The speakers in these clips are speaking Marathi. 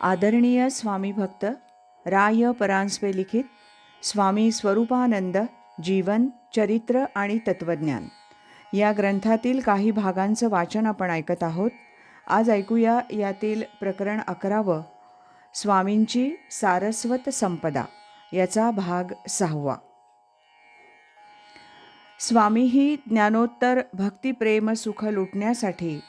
आदरणीय स्वामी भक्त राय परांजपे लिखित स्वामी स्वरूपानंद जीवन चरित्र आणि तत्वज्ञान. या ग्रंथातील काही भागांचं वाचन आपण ऐकत आहोत. आज ऐकूया यातील प्रकरण अकरावं स्वामींची सारस्वत संपदा याचा भाग सहावा. स्वामी ही ज्ञानोत्तर भक्तिप्रेम सुख लुटण्यासाठी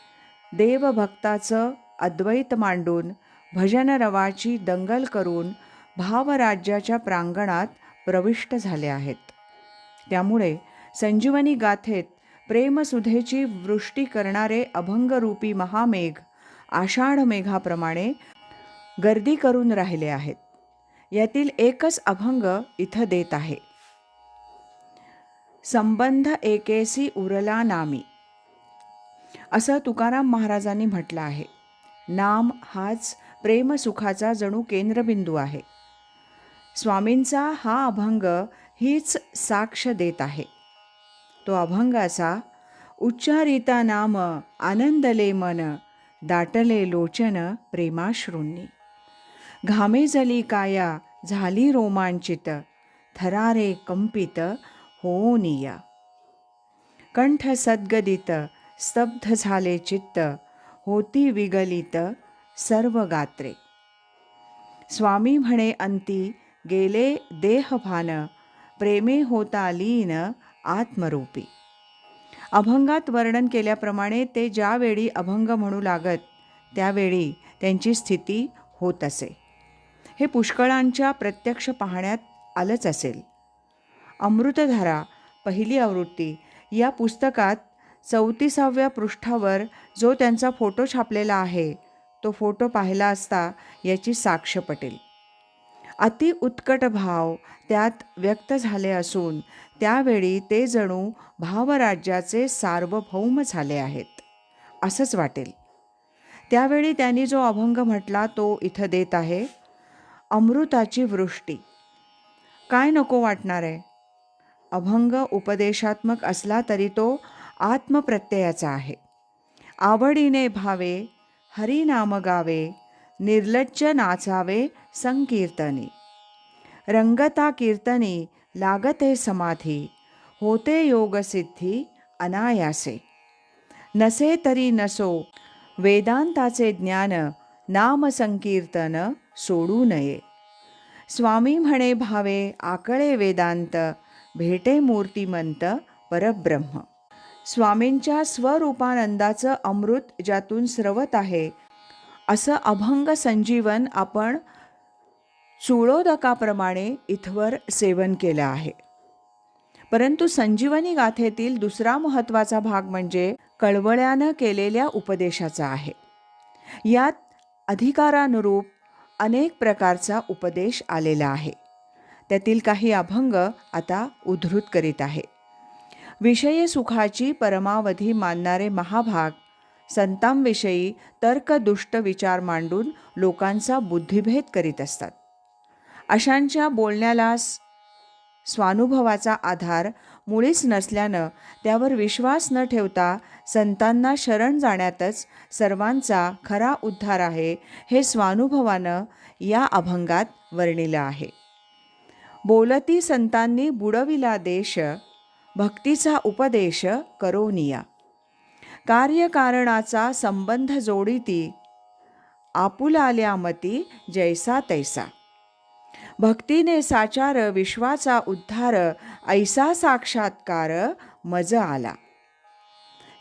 देवभक्ताचं अद्वैत मांडून भजन रवाची दंगल करून भावराज्याच्या प्रांगणात प्रविष्ट झाले आहेत. त्यामुळे संजीवनी गाथेत प्रेमसुधेची वृष्टी करणारे अभंगरूपी महामेघ आषाढ मेघाप्रमाणे गर्दी करून राहिले आहेत. यातील एकच अभंग इथं देत आहे. संबंध एकेसी उरला नामी. असं तुकाराम महाराजांनी म्हटलं आहे. नाम हाच प्रेमसुखाचा जणू केंद्रबिंदू आहे. स्वामींचा हा अभंग हीच साक्ष देत आहे. तो अभंग असा उच्चारिता नाम आनंदले मन दाटले लोचन प्रेमाश्रूंनी. घामे जली काया झाली रोमांचित थरारे कंपित होनिया कंठ सद्गदित स्तब्ध झाले चित्त होती विगलित सर्व गात्रे स्वामी म्हणे अंती गेले देहभान प्रेमे होता लीन आत्मरूपी. अभंगात वर्णन केल्याप्रमाणे ते ज्यावेळी अभंग म्हणू लागत त्यावेळी त्यांची स्थिती होत असे. हे पुष्कळांच्या प्रत्यक्ष पाहण्यात आलंच असेल. अमृतधारा पहिली आवृत्ती या पुस्तकात चौतीसाव्या पृष्ठावर जो त्यांचा फोटो छापलेला आहे तो फोटो पाहिला असता याची साक्ष पटेल. अति उत्कट भाव त्यात व्यक्त झाले असून त्यावेळी ते जणू भावराज्याचे सार्वभौम झाले आहेत असंच वाटेल. त्यावेळी त्यांनी जो अभंग म्हटला तो इथं देत आहे अमृताची वृष्टी. काय नको वाटणार आहे? अभंग उपदेशात्मक असला तरी तो आत्मप्रत्ययाचा आहे. आवडीने भावे हरिनाम गावे निर्लज्ज नाचावे संकीर्तनी। रंगता कीर्तनी लागते समाधी होते योगसिद्धी अनायासे। नसे तरी नसो वेदांताचे ज्ञान नामसंकीर्तन सोडू नये। स्वामी म्हणे भावे आकळे वेदांत भेटे मूर्तिमंत परब्रह्म। स्वामींच्या स्वरूपानंदाचं अमृत ज्यातून स्रवत आहे. असं अभंग संजीवन आपण चुळोदकाप्रमाणे इथवर सेवन केलं आहे. परंतु संजीवनी गाथेतील दुसरा महत्त्वाचा भाग म्हणजे कळवळ्यानं केलेल्या उपदेशाचा आहे. यात अधिकारानुरूप अनेक प्रकारचा उपदेश आलेला आहे. त्यातील काही अभंग आता उद्धृत करीत आहे. विषय सुखाची परमावधी मानणारे महाभाग. संतांविषयी तर्कदुष्ट विचार मांडून लोकांचा बुद्धिभेद करीत असतात. अशांच्या बोलण्याला स्वानुभवाचा आधार मुळीच नसल्यानं त्यावर विश्वास न ठेवता संतांना शरण जाण्यातच सर्वांचा खरा उद्धार आहे हे स्वानुभवानं या अभंगात वर्णिलं आहे. बोलती संतांनी बुडविला देश भक्तीचा उपदेश करोनिया. कार्यकारणाचा संबंध जोडीती आपुलाल्या मती जैसा तैसा. भक्तीने साचार विश्वाचा उद्धार ऐसा साक्षात्कार मज आला.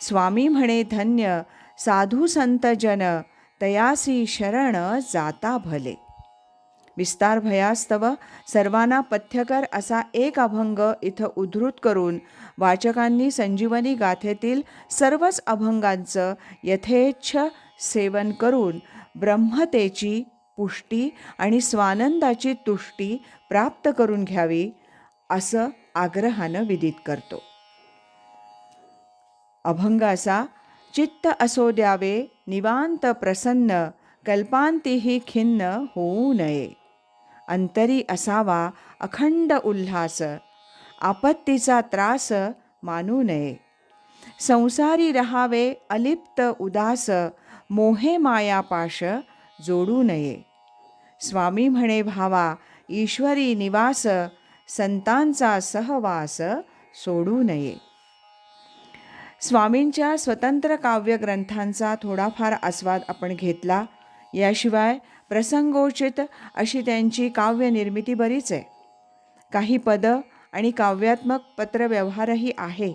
स्वामी म्हणे धन्य साधू संत जन तयासी शरण जाता भले. विस्तार भयास्तव सर्वांना पथ्यकर असा एक अभंग इथं उद्धृत करून वाचकांनी संजीवनी गाथेतील सर्वच अभंगांचं यथेच्छ सेवन करून ब्रह्मतेची पुष्टी आणि स्वानंदाची तुष्टी प्राप्त करून घ्यावी असं आग्रहानं विदित करतो. अभंग असा चित्त असो द्यावे निवांत प्रसन्न कल्पांतीही खिन्न होऊ नये. अंतरी असावा अखंड उल्हास. आपत्तीचा त्रास मानू नये. संसारी रहावे अलिप्त उदास मोहे मायापाश जोडू नये. स्वामी म्हणे भावा ईश्वरी निवास संतांचा सहवास सोडू नये. स्वामींच्या स्वतंत्र काव्यग्रंथांचा थोडाफार आस्वाद आपण घेतला. याशिवाय प्रसंगोचित अशी त्यांची काव्यनिर्मिती बरीच आहे. काही पदं आणि काव्यात्मक पत्रव्यवहारही आहे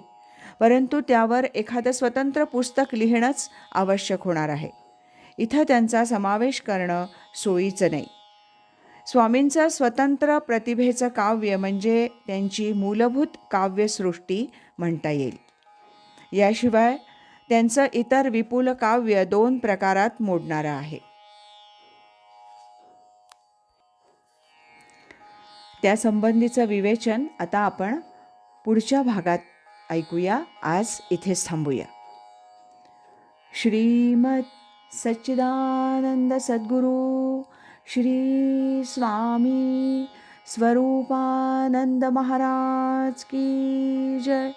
परंतु त्यावर एखादं स्वतंत्र पुस्तक लिहिणंच आवश्यक होणार आहे. इथं त्यांचा समावेश करणं सोयीचं नाही. स्वामींचं स्वतंत्र प्रतिभेचं काव्य म्हणजे त्यांची मूलभूत काव्यसृष्टी म्हणता येईल. याशिवाय त्यांचं इतर विपुल काव्य दोन प्रकारात मोडणारं आहे. त्यासंबंधीचं विवेचन आता आपण पुढच्या भागात ऐकूया. आज इथेच थांबूया. श्रीमद सच्चिदानंद सद्गुरू श्री स्वामी स्वरूपानंद महाराज की जय.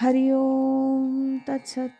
हरिओम तत्सत.